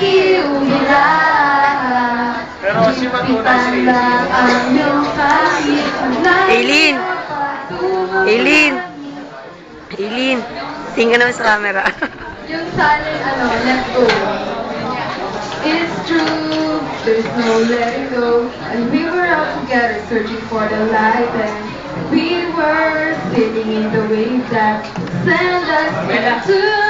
iumula Pero si matunay si Aileen! Aileen! Aileen! Tingin ka naman sa camera. Yung silent ano, let go. It's true, there's no letting go. And we were out together searching for the light and we were sitting in the wave that sent us into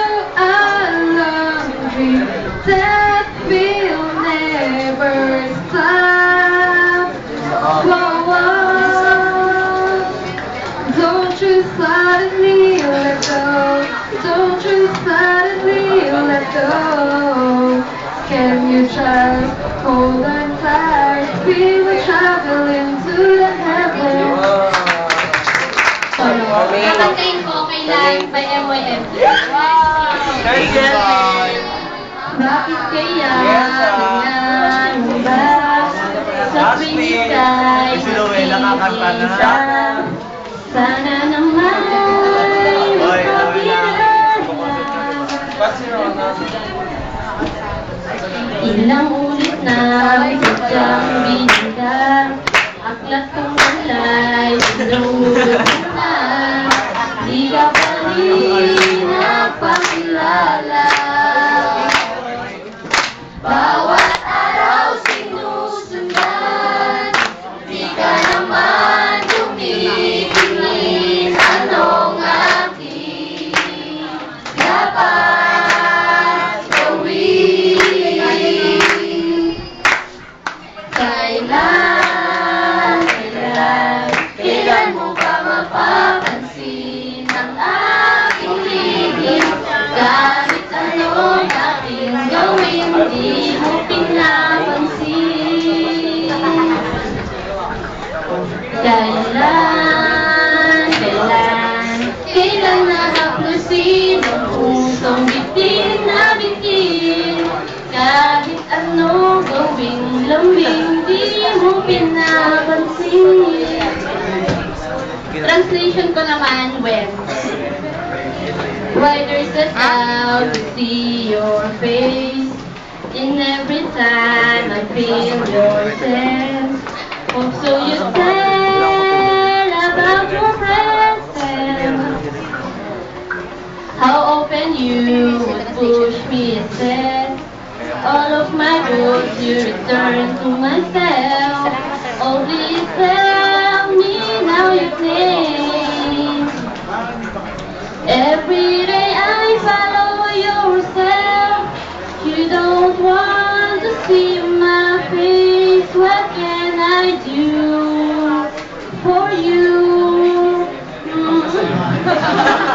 Don't you suddenly let go. Can you just hold on tight? We will travel into the heaven. Kakantayin ko kay Live by MYM. Bakit kaya ganyan mo ba? Sa pinig na. nakikita. Sana naman Ilang ulit na sadyang binigyan Aklat kong walay Inuulog na Di ka pa rin napakilala Kailan, kailan, kailan nahaplusin ang pusong bitin na bitin? Kahit anong gawing lambing, di mo pinapansin. Translation ko naman, when. There's a cloud to see your face In every time I feel your Often you would push me aside All of my words you return to myself Oh please tell me now your name Every day I follow yourself. You don't want to see my face. What can I do for you? Mm.